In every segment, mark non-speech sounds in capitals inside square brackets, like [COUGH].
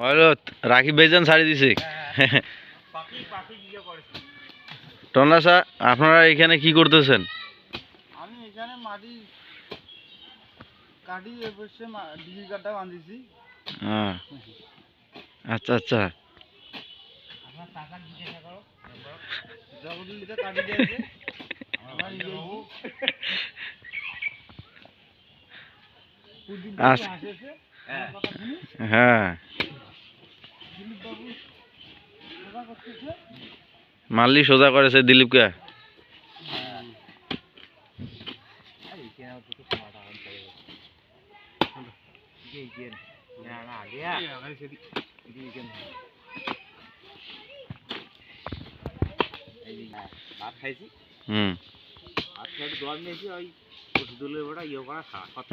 হলো রাখি বেজন ছাড়ি দিছে। আপনারা এখানে কি করতেছেন? আমি এখানে মাটি কাটি বসে ডিগি কাঠটা বাঁধিছি। হ্যাঁ। আচ্ছা আচ্ছা। আপনার মাল্লি সোজা করেছে দিলীপকে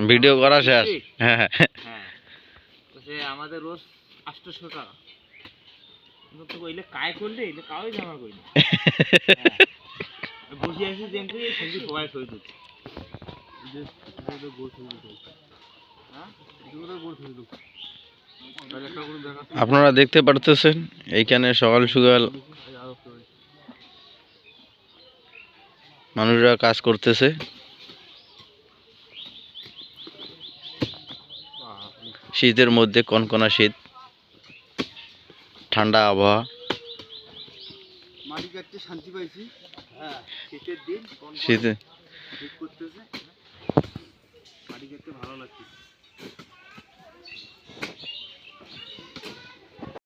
ভিডিও করা শেষ। হ্যাঁ। হ্যাঁ। হ্যাঁ। আমাদের রোজ আটশোশো টাকা। তো ওইলে কায় করলে? এলে কাউই জমা করি না। [LAUGHS] হ্যাঁ। সঙ্গে সবাই হ্যাঁ? আপনারা দেখতে পারতেছেন এইখানে সকাল সকাল মানুষরা কাজ করতেছে। শীতের মধ্যে কনকনা শীত। ঠান্ডা আবহাওয়া। মাটি কাটতে শান্তি পাইছি। হ্যাঁ শীতের দিন শীতে করতেছে। ভালো লাগছে